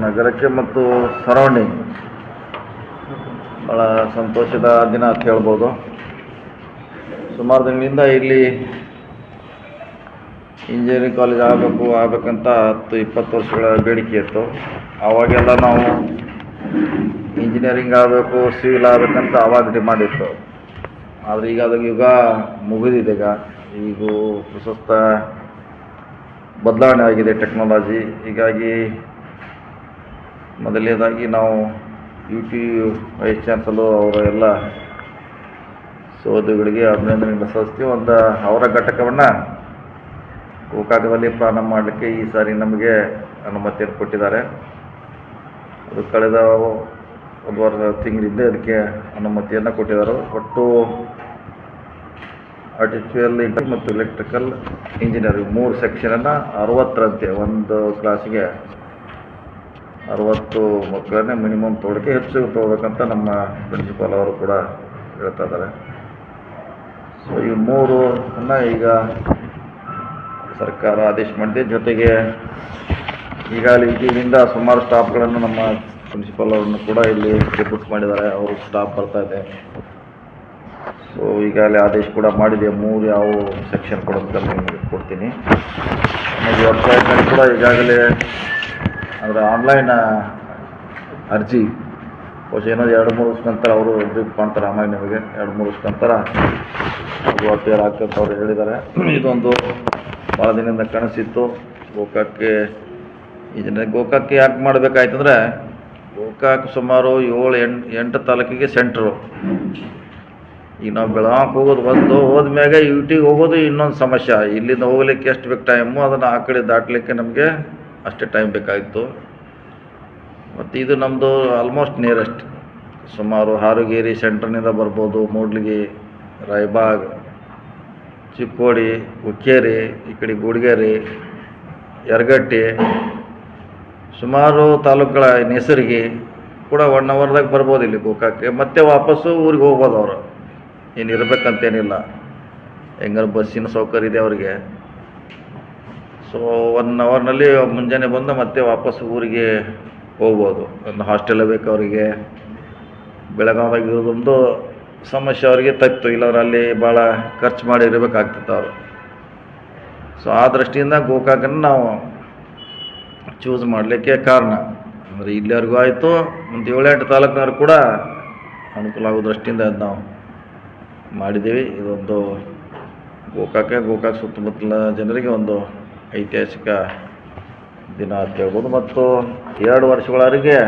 ನಗರಕ್ಕೆ ಮತ್ತು ಸರೌಂಡಿಂಗ್. ಭಾಳ ಸಂತೋಷದ ದಿನ ಅಂತ ಹೇಳ್ಬೋದು. ಸುಮಾರು ದಿನಗಳಿಂದ ಇಲ್ಲಿ ಇಂಜಿನಿಯರಿಂಗ್ ಕಾಲೇಜ್ ಆಗಬೇಕು, ಆಗಬೇಕಂತ ಹತ್ತು, ಇಪ್ಪತ್ತು ವರ್ಷಗಳ ಬೇಡಿಕೆ ಇತ್ತು. ಆವಾಗೆಲ್ಲ ನಾವು ಇಂಜಿನಿಯರಿಂಗ್ ಆಗಬೇಕು, ಸಿವಿಲ್ ಆಗಬೇಕಂತ ಆವಾಗ ಡಿಮಾಂಡ್ ಇತ್ತು. ಆದರೆ ಈಗ ಅದು ಯುಗ ಮುಗಿದಿದೆ ಈಗ. ಈಗ ಪ್ರಸ್ತುತ ಬದಲಾವಣೆ ಆಗಿದೆ ಟೆಕ್ನಾಲಜಿ. ಹೀಗಾಗಿ ಮೊದಲನೇದಾಗಿ ನಾವು ಯು ಟಿ ವೈಸ್ ಚಾನ್ಸಲರ್ ಅವರ ಎಲ್ಲ ಸೋದರಿಗಳಿಗೆ ಅಭಿನಂದನೆಗಳನ್ನು ಸಲ್ಲಿಸ್ತೀವಿ. ಒಂದು ಅವರ ಘಟಕವನ್ನು ಗೋಕಾಕದಲ್ಲಿ ಪ್ರಾರಂಭ ಮಾಡಲಿಕ್ಕೆ ಈ ಸಾರಿ ನಮಗೆ ಅನುಮತಿಯನ್ನು ಕೊಟ್ಟಿದ್ದಾರೆ. ಅದು ಕಳೆದ ಒಂದು ವಾರ ತಿಂಗಳಿಂದ ಅದಕ್ಕೆ ಅನುಮತಿಯನ್ನು ಕೊಟ್ಟಿದ್ದಾರೆ. ಒಟ್ಟು ಆರ್ಟಿಫಿಷಿಯಲ್ ಮತ್ತು ಎಲೆಕ್ಟ್ರಿಕಲ್ ಇಂಜಿನಿಯರಿಂಗ್ ಮೂರು ಸೆಕ್ಷನನ್ನು ಅರವತ್ತರಂತೆ, ಒಂದು ಕ್ಲಾಸಿಗೆ ಅರವತ್ತು ಮಕ್ಕಳನ್ನೇ ಮಿನಿಮಮ್ ತೊಗೊಳಕ್ಕೆ ಹೆಚ್ಚು ತೊಗೋಬೇಕಂತ ನಮ್ಮ ಪ್ರಿನ್ಸಿಪಾಲ್ ಅವರು ಕೂಡ ಹೇಳ್ತಾ ಇದ್ದಾರೆ. ಸೊ ಈ ಮೂರು ಅನ್ನ ಈಗ ಸರ್ಕಾರ ಆದೇಶ ಮಾಡಿದೆ. ಜೊತೆಗೆ ಈಗಾಗಲೇ ಇಲ್ಲಿಂದ ಸುಮಾರು ಸ್ಟಾಫ್ಗಳನ್ನು ನಮ್ಮ ಪ್ರಿನ್ಸಿಪಾಲ್ ಅವರನ್ನು ಕೂಡ ಇಲ್ಲಿ ರಿಪೋರ್ಟ್ ಮಾಡಿದ್ದಾರೆ. ಅವರು ಸ್ಟಾಫ್ ಬರ್ತಾ ಇದೆ. ಸೊ ಈಗಾಗಲೇ ಆದೇಶ ಕೂಡ ಮಾಡಿದೆ. ಮೂರು ಯಾವ ಸೆಕ್ಷನ್ ಕೊಡೋದಕ್ಕೆ ನಿಮಗೆ ಕೊಡ್ತೀನಿ. ಆಮೇಲೆ ವೆಬ್ಸೈಟ್ನಲ್ಲಿ ಕೂಡ ಈಗಾಗಲೇ ಅದರ ಆನ್ಲೈನ್ ಅರ್ಜಿ, ಬಹುಶಃ ಏನೋ ಎರಡು ಮೂರು ವರ್ಷ ನಂತರ ಅವರು ಬ್ರೀಫ್ ಮಾಡ್ತಾರೆ ಆಮೇಲೆ ನಿಮಗೆ ಎರಡು ಮೂರು ವರ್ಷ ನಂತರ ಅಪೇರ್ ಆಗ್ತಂತ ಅವರು ಹೇಳಿದ್ದಾರೆ. ಇದೊಂದು ಭಾಳ ದಿನದಿಂದ ಕನಸಿತ್ತು ಗೋಕಾಕ್ಕೆ ಇದನ್ನ ಗೋಕಾಕ್ಕೆ ಯಾಕೆ ಮಾಡಬೇಕಾಯ್ತಂದ್ರೆ ಗೋಕಾಕ್ ಸುಮಾರು ಏಳು, ಎಂಟು ಎಂಟು ತಾಲೂಕಿಗೆ ಸೆಂಟ್ರು ಈಗ ನಾವು ಬೆಳಗಾವಿಗೆ ಹೋಗೋದು ಬಂದು ಹೋದ್ಮ್ಯಾಗ ಯು ಟಿಗೆ ಹೋಗೋದು ಇನ್ನೊಂದು ಸಮಸ್ಯೆ. ಇಲ್ಲಿಂದ ಹೋಗ್ಲಿಕ್ಕೆ ಎಷ್ಟು ಬೇಕು ಟೈಮು, ಅದನ್ನು ಆ ಕಡೆ ದಾಟಲಿಕ್ಕೆ ನಮಗೆ ಅಷ್ಟೇ ಟೈಮ್ ಬೇಕಾಗಿತ್ತು ಮತ್ತು ಇದು ನಮ್ಮದು ಆಲ್ಮೋಸ್ಟ್ ನಿಯರೆಸ್ಟ್ ಸುಮಾರು ಹಾರುಗೇರಿ ಸೆಂಟ್ರ್ನಿಂದ ಬರ್ಬೋದು, ಮೂಡ್ಲಿಗಿ, ರಾಯ್ಬಾಗ್, ಚಿಕ್ಕೋಡಿ ಉಕ್ಕೇರಿ ಈ ಕಡೆ ಗುಡಿಗೇರಿ, ಯರಗಟ್ಟಿ, ಸುಮಾರು ತಾಲೂಕುಗಳ ನೆಸರಿಗೆ ಕೂಡ ಒನ್ ಅವರ್ದಾಗ ಬರ್ಬೋದು ಇಲ್ಲಿ ಗೋಕಾಕ್ಕೆ ಮತ್ತೆ ವಾಪಸ್ಸು ಊರಿಗೆ ಹೋಗ್ಬೋದು ಅವರು. ಏನು ಇರಬೇಕಂತೇನಿಲ್ಲ. ಹೆಂಗಾರು ಬಸ್ಸಿನ ಸೌಕರ್ಯ ಇದೆ ಅವರಿಗೆ. ಸೊ ಒನ್ ಅವರ್ನಲ್ಲಿ ಮುಂಜಾನೆ ಬಂದು ಮತ್ತೆ ವಾಪಸ್ ಊರಿಗೆ ಹೋಗ್ಬೋದು. ಒಂದು ಹಾಸ್ಟೆಲ್ ಬೇಕು ಅವರಿಗೆ. ಬೆಳಗಾವ್ದಾಗ ಇರೋದೊಂದು ಸಮಸ್ಯೆ ಅವರಿಗೆ ತಪ್ಪಿತು ಇಲ್ಲವ್ರು ಅಲ್ಲಿ ಭಾಳ ಖರ್ಚು ಮಾಡಿ ಇರಬೇಕಾಗ್ತಿತ್ತು ಅವರು. ಸೊ ಆ ದೃಷ್ಟಿಯಿಂದ ಗೋಕಾಕನ್ನು ನಾವು ಚೂಸ್ ಮಾಡಲಿಕ್ಕೆ ಕಾರಣ. ಅಂದರೆ ಇಲ್ಲಿವರೆಗೂ ಆಯಿತು. ಒಂದು ಏಳೆಂಟು ತಾಲೂಕಿನವ್ರು ಕೂಡ ಅನುಕೂಲ ಆಗೋ ದೃಷ್ಟಿಯಿಂದ ನಾವು ಮಾಡಿದ್ದೀವಿ. ಇದೊಂದು ಗೋಕಾಕ ಗೋಕಾಕ್ ಸುತ್ತಮುತ್ತಲ ಜನರಿಗೆ ಒಂದು ಐತಿಹಾಸಿಕ ದಿನ ಅಂತ ಹೇಳ್ಬೋದು. ಮತ್ತು ಎರಡು ವರ್ಷಗಳವರೆಗೆ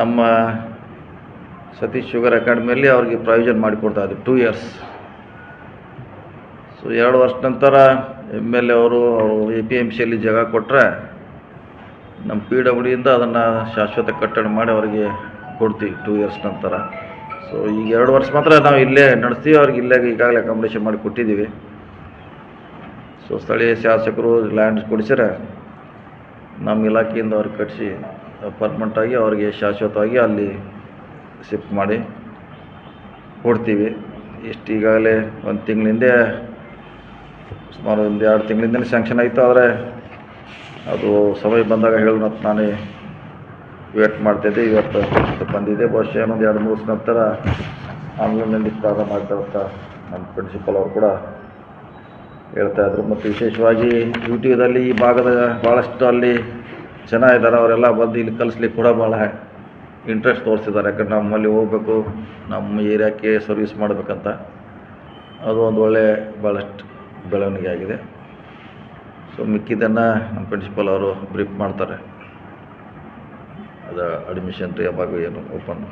ನಮ್ಮ ಸತೀಶ್ ಶುಗರ್ ಅಕಾಡೆಮಿಯಲ್ಲಿ ಅವ್ರಿಗೆ ಪ್ರಾವಿಷನ್ ಮಾಡಿಕೊಡ್ತಾ ಇದ್ವಿ ಟೂ ಇಯರ್ಸ್ ಸೊ ಎರಡು ವರ್ಷ ನಂತರ ಎಂ ಎಲ್ ಎ ಅವರು ಎ ಪಿ ಎಂ ಸಿಯಲ್ಲಿ ಜಾಗ ಕೊಟ್ಟರೆ ನಮ್ಮ ಪಿ ಡಬ್ಲ್ಯೂ ಇಂದ ಅದನ್ನು ಶಾಶ್ವತ ಕಟ್ಟಡ ಮಾಡಿ ಅವರಿಗೆ ಕೊಡ್ತೀವಿ ಟೂ ಇಯರ್ಸ್ ನಂತರ. ಸೊ ಈಗ ಎರಡು ವರ್ಷ ಮಾತ್ರ ನಾವು ಇಲ್ಲೇ ನಡೆಸ್ತೀವಿ ಅವ್ರಿಗೆ ಇಲ್ಲೇ ಈಗಾಗಲೇ ಅಕಾಮಿಡೇಷನ್ ಮಾಡಿ ಕೊಟ್ಟಿದ್ದೀವಿ. ಸೊ ಸ್ಥಳೀಯ ಶಾಸಕರು ಲ್ಯಾಂಡ್ ಕೊಡಿಸಿದ್ರೆ ನಮ್ಮ ಇಲಾಖೆಯಿಂದ ಅವ್ರಿಗೆ ಕಟ್ಟಿಸಿ ಅಪಾರ್ಟ್ಮೆಂಟಾಗಿ ಅವ್ರಿಗೆ ಶಾಶ್ವತವಾಗಿ ಅಲ್ಲಿ ಶಿಫ್ಟ್ ಮಾಡಿ ಕೊಡ್ತೀವಿ. ಇಷ್ಟು ಈಗಾಗಲೇ ಒಂದು ತಿಂಗಳಿಂದೆ, ಸುಮಾರು ಒಂದು ಎರಡು ತಿಂಗಳಿಂದಲೇ ಸ್ಯಾಂಕ್ಷನ್ ಆಯಿತು, ಆದರೆ ಅದು ಸಮಯ ಬಂದಾಗ ಹೇಳೋಣ ನಾನೇ ವೇಟ್ ಮಾಡ್ತಿದ್ದೆ, ಇವತ್ತು ಬಂದಿದೆ ಬಹುಶಃ ಏನೊಂದು ಎರಡು, ಮೂರು ನಂತರ ಆನ್ಲೈನಲ್ಲಿ ಪ್ರಾರಂಭ ಮಾಡ್ತಾರಂತ ನಮ್ಮ ಪ್ರಿನ್ಸಿಪಲ್ ಅವರು ಕೂಡ ಹೇಳ್ತಾ ಇದ್ರು. ಮತ್ತು ವಿಶೇಷವಾಗಿ ಯೂಟ್ಯೂಬ್ದಲ್ಲಿ ಈ ಭಾಗದ ಭಾಳಷ್ಟು ಅಲ್ಲಿ ಜನ ಇದ್ದಾರೆ, ಅವರೆಲ್ಲ ಬಂದು ಇಲ್ಲಿ ಕಲಿಸ್ಲಿಕ್ಕೆ ಕೂಡ ಭಾಳ ಇಂಟ್ರೆಸ್ಟ್ ತೋರಿಸಿದ್ದಾರೆ. ಯಾಕಂದ್ರೆ ನಮ್ಮಲ್ಲಿ ಹೋಗ್ಬೇಕು, ನಮ್ಮ ಏರಿಯಾಕ್ಕೆ ಸರ್ವಿಸ್ ಮಾಡಬೇಕಂತ. ಅದು ಒಂದು ಒಳ್ಳೆಯ ಭಾಳಷ್ಟು ಬೆಳವಣಿಗೆ ಆಗಿದೆ. ಸೊ ಮಿಕ್ಕಿದ್ದನ್ನು ನಮ್ಮ ಪ್ರಿನ್ಸಿಪಲ್ ಅವರು ಬ್ರೀಫ್ ಮಾಡ್ತಾರೆ. ಅದು ಅಡ್ಮಿಷನ್ ಯಾವಾಗ ಏನು ಓಪನ್